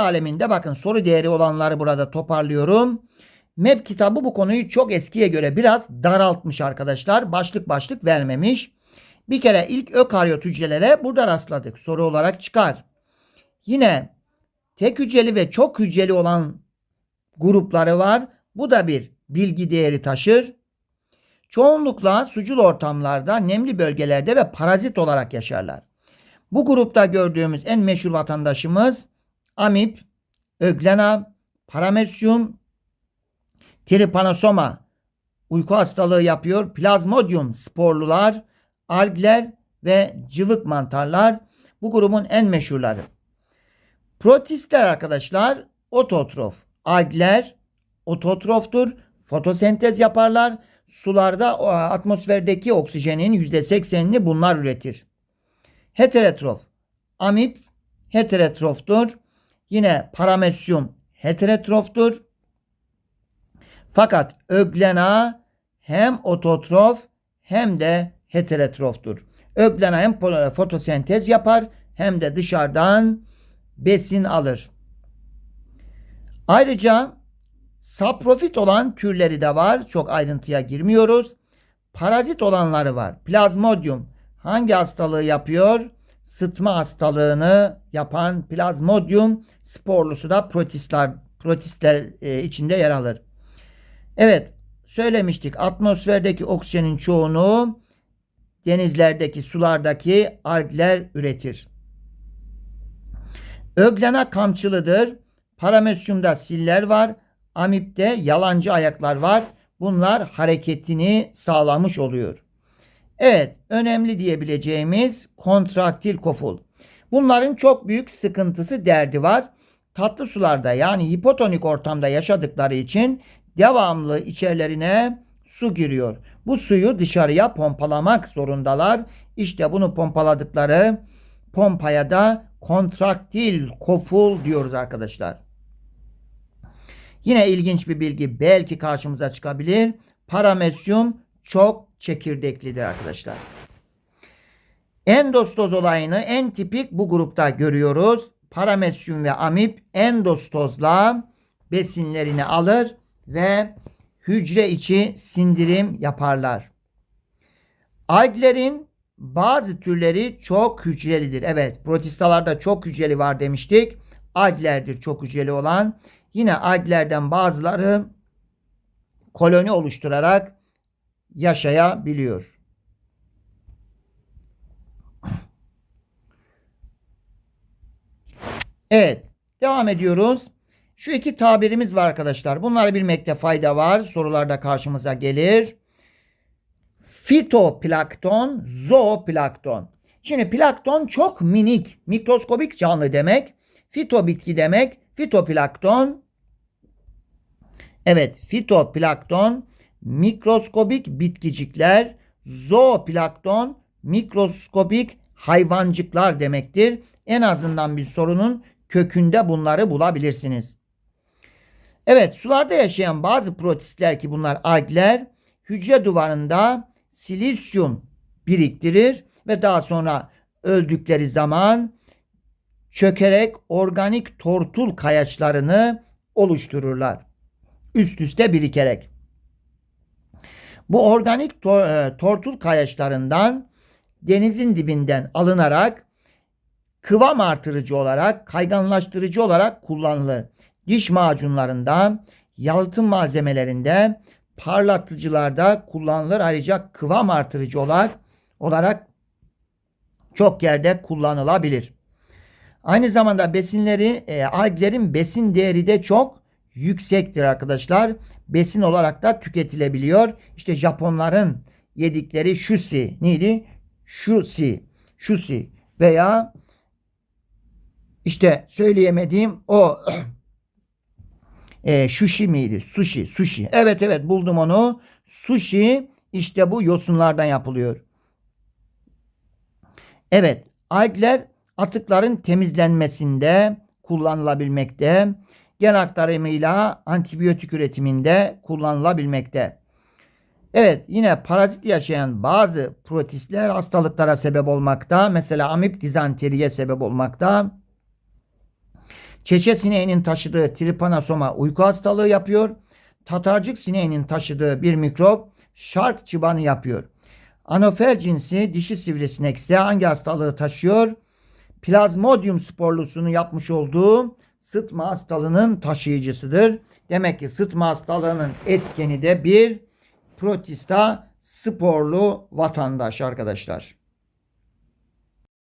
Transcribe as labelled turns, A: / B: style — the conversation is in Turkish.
A: aleminde bakın soru değeri olanları burada toparlıyorum. MEP kitabı bu konuyu çok eskiye göre biraz daraltmış arkadaşlar. Başlık başlık vermemiş. Bir kere ilk ökaryot hücrelere burada rastladık. Soru olarak çıkar. Yine tek hücreli ve çok hücreli olan grupları var. Bu da bir bilgi değeri taşır. Çoğunlukla sucul ortamlarda, nemli bölgelerde ve parazit olarak yaşarlar. Bu grupta gördüğümüz en meşhur vatandaşımız amip, öglena, paramesyum, tripanosoma uyku hastalığı yapıyor. Plazmodium sporlular, algler ve cıvık mantarlar bu grubun en meşhurları. Protistler arkadaşlar ototrof. Algler ototroftur. Fotosentez yaparlar. Sularda atmosferdeki oksijenin %80'ini bunlar üretir. Heterotrof. Amip heterotroftur. Yine paramesyum heterotroftur. Fakat öglena hem ototrof hem de heterotroftur. Öglena hem fotosentez yapar hem de dışarıdan besin alır. Ayrıca saprofit olan türleri de var. Çok ayrıntıya girmiyoruz. Parazit olanları var. Plazmodium hangi hastalığı yapıyor? Sıtma hastalığını yapan plazmodium sporlusu da protistler, protistler e, içinde yer alır. Evet söylemiştik atmosferdeki oksijenin çoğunu denizlerdeki sulardaki algler üretir. Öglena kamçılıdır. Paramesyumda siller var. Amipte yalancı ayaklar var. Bunlar hareketini sağlamış oluyor. Evet, önemli diyebileceğimiz kontraktil koful. Bunların çok büyük sıkıntısı derdi var. Tatlı sularda yani hipotonik ortamda yaşadıkları için devamlı içerilerine su giriyor. Bu suyu dışarıya pompalamak zorundalar. İşte bunu pompaladıkları pompaya da kontraktil koful diyoruz arkadaşlar. Yine ilginç bir bilgi belki karşımıza çıkabilir. Paramesyum çok çekirdeklidir arkadaşlar. Endostoz olayını en tipik bu grupta görüyoruz. Paramesyum ve amip endostozla besinlerini alır ve hücre içi sindirim yaparlar. Alglerin bazı türleri çok hücrelidir. Evet, protistalarda çok hücreli var demiştik. Alglerdir çok hücreli olan. Yine alglerden bazıları koloni oluşturarak yaşayabiliyor. Evet, devam ediyoruz. Şu iki tabirimiz var arkadaşlar. Bunları bilmekte fayda var. Sorularda karşımıza gelir. Fitoplankton, zooplankton. Şimdi plankton çok minik, mikroskobik canlı demek. Fito bitki demek. Fitoplankton Evet, fitoplankton mikroskobik bitkicikler, zooplankton mikroskobik hayvancıklar demektir. En azından bir sorunun kökünde bunları bulabilirsiniz. Evet, sularda yaşayan bazı protistler ki bunlar algler hücre duvarında silisyum biriktirir ve daha sonra öldükleri zaman çökerek organik tortul kayaçlarını oluştururlar. Üst üste birikerek. Bu organik to- e, tortul kayaçlarından denizin dibinden alınarak kıvam artırıcı olarak, kayganlaştırıcı olarak kullanılır. Diş macunlarında, yalıtım malzemelerinde, parlatıcılarda kullanılır. Ayrıca kıvam artırıcı olarak, olarak çok yerde kullanılabilir. Aynı zamanda besinleri, e, alglerin besin değeri de çok yüksektir arkadaşlar. Besin olarak da tüketilebiliyor. İşte Japonların yedikleri şusi neydi? Şusi, şusi veya işte söyleyemediğim o e, sushi miydi? Sushi, sushi. Evet evet buldum onu. Sushi işte bu yosunlardan yapılıyor. Evet, algler atıkların temizlenmesinde kullanılabilmekte. Gen aktarımıyla antibiyotik üretiminde kullanılabilmekte. Evet yine parazit yaşayan bazı protistler hastalıklara sebep olmakta. Mesela amip dizanteriye sebep olmakta. Çeçe sineğinin taşıdığı tripanosoma uyku hastalığı yapıyor. Tatarcık sineğinin taşıdığı bir mikrop şark çıbanı yapıyor. Anofel cinsi dişi sivrisinek ise hangi hastalığı taşıyor? Plazmodium sporlusunu yapmış olduğu sıtma hastalığının taşıyıcısıdır. Demek ki sıtma hastalığının etkeni de bir protista sporlu vatandaş arkadaşlar.